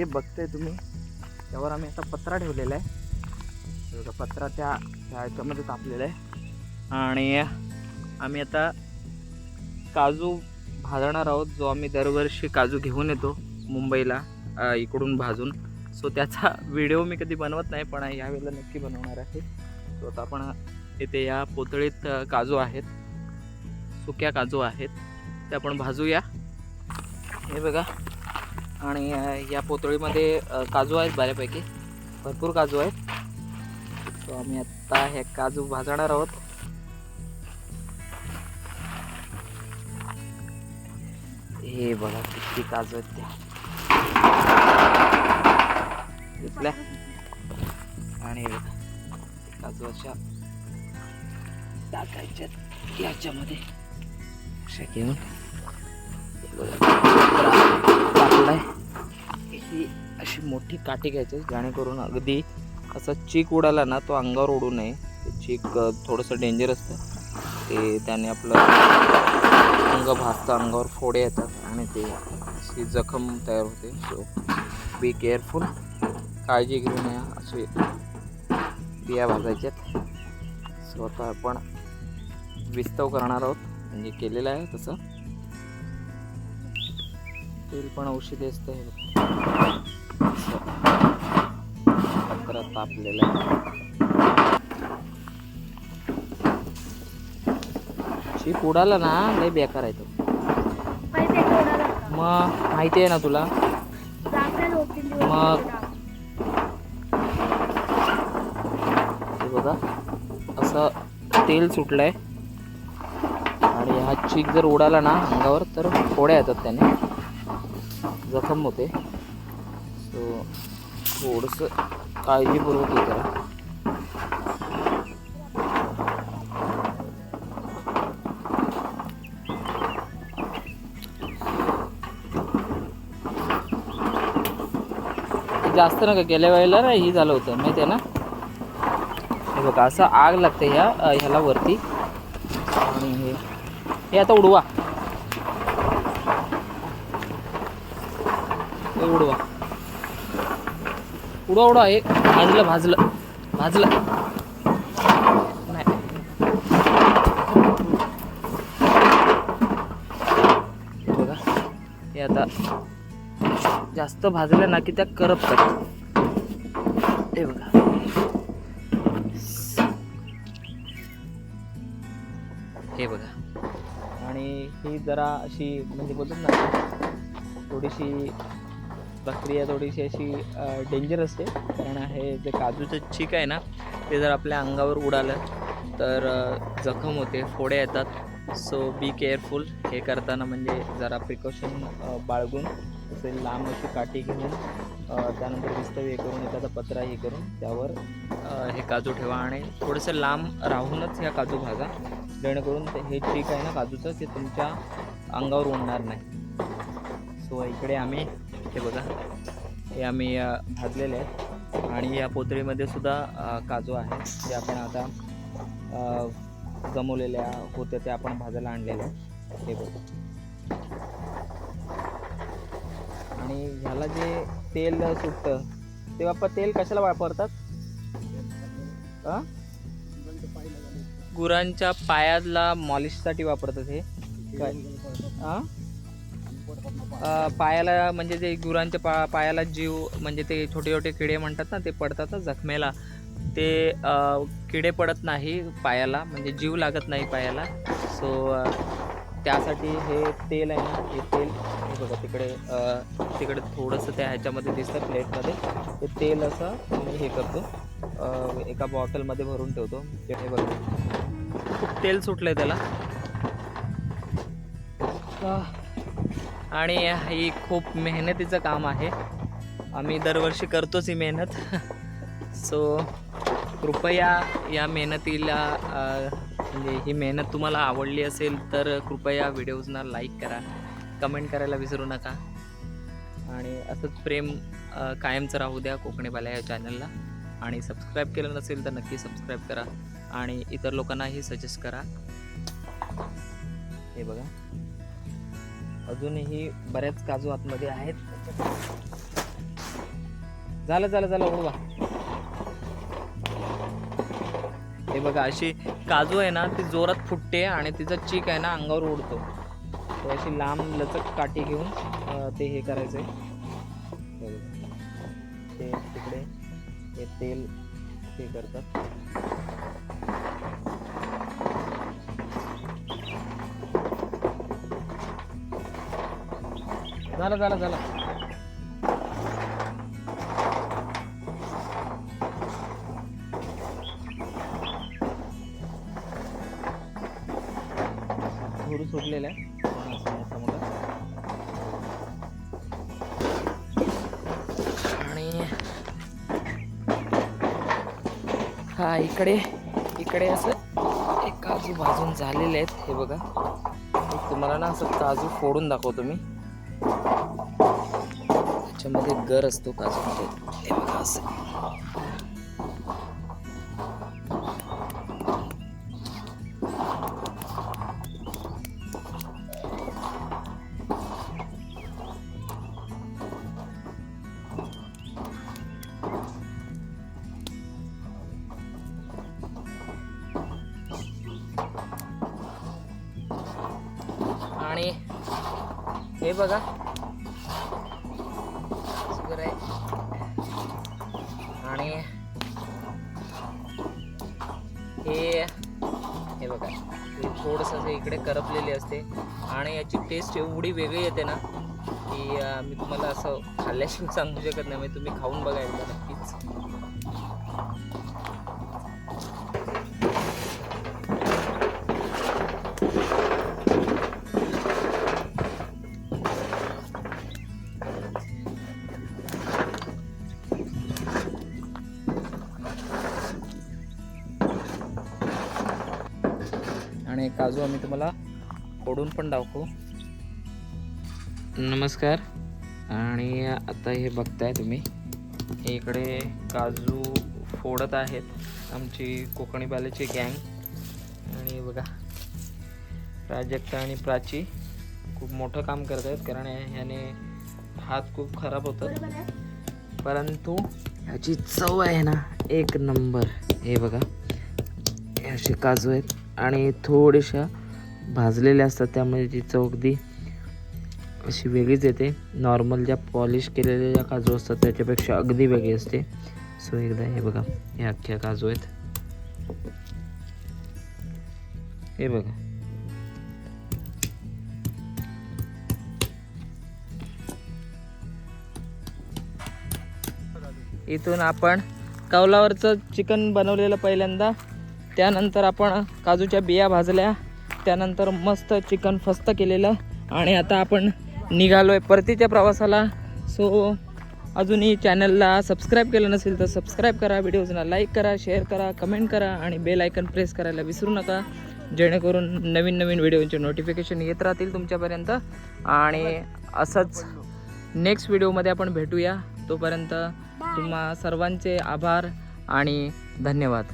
हे बघताय तुम्ही. त्यावर आम्ही आता पत्रा ठेवलेला आहे. बघा पत्रा त्या त्या ह्याच्यामध्ये तापलेला आहे. आणि आम्ही आता काजू भाजणार आहोत जो आम्ही दरवर्षी काजू घेऊन येतो मुंबईला इकडून भाजून. सो त्याचा व्हिडिओ मी कधी बनवत नाही पण यावेळेला नक्की बनवणार आहे. सो आता आपण इथे या पोतळीत काजू आहेत. सुक्या काजू आहेत. ते आपण भाजूया. हे बघा. आणि या पोतळीमध्ये काजू आहेत बऱ्यापैकी. भरपूर काजू आहेत. सो आम्ही आत्ता हे काजू भाजणार आहोत. हे बघा किती काजू आहेत त्या. घेतल्या आणि काजू अशा टाकायच्यात याच्यामध्ये. घेऊन. अशी मोठी काठी घ्यायची जेणेकरून अगदी असा चीक उडाला ना तो अंगावर उडू नये. चीक थोडंसं डेंजर असतं ते त्याने आपलं अंग भासतं अंगावर फोडे येतात आणि ते अशी जखम तयार होते. सो बी केअरफुल काळजी घेऊ या असे बिया भाजायच्यात सो आता आपण विस्तव करणार आहोत. म्हणजे केलेलं आहे तसं. तेल पण औषधी असतं हे पत्रा तापलेलं चीक उडाला ना लय बेकार आहे तो. मग माहिती आहे ना तुला? मग-. हे बघा असं तेल सुटलंय. आणि हा चीक जर उडाला ना अंगावर तर फोड्या येतात त्याने. जखम होते. सो थोडंसं काळजीपूर्वक हे करा. जास्त नका गेल्या वेळेला ना ही झालं होतं माहिती आहे ना? हे बघा असं आग लागते ह्या ह्याला वरती. आणि हे हे आता उडवा. उडवा. उडवा उडवा एक भाजलं भाजलं भाजलं. नाही. बघा हे आता जास्त भाजलं ना की त्या करपतात हे बघा. हे बघा. आणि ही जरा अशी म्हणजे बोलतात ना थोडीशी प्रक्रिया थोडीशी अशी डेंजर असते. कारण हे जे काजूचं चीक आहे ना ते जर आपल्या अंगावर उडालं तर जखम होते फोडे येतात. सो बी केअरफुल हे करताना म्हणजे जरा प्रिकॉशन बाळगून असे लांब अशी काठी घेऊन त्यानंतर विस्तव हे करून एखादा पत्रा हे करून त्यावर हे काजू ठेवा आणि थोडंसं लांब राहूनच ह्या काजू भाजा. जेणेकरून ते हे चीक आहे ना काजूचं ते तुमच्या अंगावर उडणार नाही. सो इकडे आम्ही हे बघा. हे आम्ही भाजलेले आहेत. आणि या पोतळीमध्ये सुद्धा काजू आहे. जे आपण आता जमवलेल्या होत्या त्या आपण भाजायला आणलेल्या आहेत. हे बघा. आणि ह्याला जे तेल सुटतं ते बाप्पा तेल कशाला वापरतात? गुरांच्या पायाला मॉलिशसाठी वापरतात हे. काय? पायाला म्हणजे ते गुरांच्या पा पायाला जीव म्हणजे ते छोटे छोटे किडे म्हणतात ना ते पडतात ना जखमेला. ते किडे पडत नाही पायाला म्हणजे जीव लागत नाही पायाला. सो त्यासाठी हे तेल आहे ना हे तेल हे बघा तिकडे तिकडे थोडंसं त्या ह्याच्यामध्ये दिसतं प्लेटमध्ये. ते तेल असं मी हे करतो. एका बॉटलमध्ये भरून ठेवतो. हे बघा. खूप तेल सुटलं आहे त्याला आणि ही खूप मेहनतीचं काम आहे. आम्ही दरवर्षी करतोच ही मेहनत. सो कृपया या मेहनतीला म्हणजे ही मेहनत तुम्हाला आवडली असेल तर कृपया व्हिडिओजना लाईक करा. कमेंट करायला विसरू नका. आणि असंच प्रेम कायमचं राहू द्या कोकणीवाल्या या चॅनलला. आणि सबस्क्राईब केलं नसेल तर नक्की सबस्क्राईब करा. आणि इतर लोकांनाही सजेस्ट करा. हे बघा. अजूनही बऱ्याच काजू आतमध्ये आहेत. झालं झालं झालं उडवा हे बघा अशी काजू आहे ना ती जोरात फुटते आणि तिचा चीक आहे ना अंगावर उडतो. तो अशी लांब लचक काठी घेऊन ते हे करायचंय. आहे ते तिकडे हे तेल हे करतात. झालं झालं झालं. थोडं सुटलेलं आहे. आणि हा इकडे इकडे असं एक काजू भाजून झालेले आहेत हे बघा. तुम्हाला ना असं काजू फोडून दाखवतो मी. त्याच्यामध्ये गर असतो काजूमध्ये. हे बघा असं. हे बघा. शुगर आहे. आणि हे हे बघा. हे थोडंसं असं इकडे करपलेली असते. आणि याची टेस्ट एवढी वेगळी येते ना की मी तुम्हाला असं खाल्ल्याशिवाय सांगू शकत नाही. म्हणजे तुम्ही खाऊन बघा एकदा. आणि काजू आम्ही तुम्हाला फोडून पण दाखवू. नमस्कार. आणि आता हे बघताय तुम्ही. इकडे काजू फोडत आहेत आमची कोकणी बालेची गँग. आणि बघा प्राजक्ता आणि प्राची खूप मोठं काम करत आहेत कारण ह्याने हात खूप खराब होतात. परंतु ह्याची चव आहे ना एक नंबर. हे बघा हे असे काजू आहेत. आणि थोड्याशा भाजलेल्या असतात त्यामुळे ती चव अगदी अशी वेगळीच येते. नॉर्मल ज्या पॉलिश केलेल्या ज्या काजू असतात त्याच्यापेक्षा अगदी वेगळी असते. सो एकदा हे बघा हे अख्ख्या काजू आहेत. हे बघा. इथून आपण कौलावरचं चिकन बनवलेलं पहिल्यांदा. त्यानंतर आपण काजूच्या बिया भाजल्या. त्यानंतर मस्त चिकन फस्त केलेलं. आणि आता आपण निघालो आहे परतीच्या प्रवासाला. सो अजूनही चॅनलला सबस्क्राईब केलं नसेल तर सबस्क्राईब करा. व्हिडिओजना लाईक करा शेअर करा कमेंट करा आणि बेल आयकन प्रेस करायला विसरू नका. जेणेकरून नवीन नवीन व्हिडिओचे नोटिफिकेशन येत राहतील तुमच्यापर्यंत. आणि असंच नेक्स्ट व्हिडिओमध्ये आपण भेटूया. तोपर्यंत तुम्हा सर्वांचे आभार आणि धन्यवाद.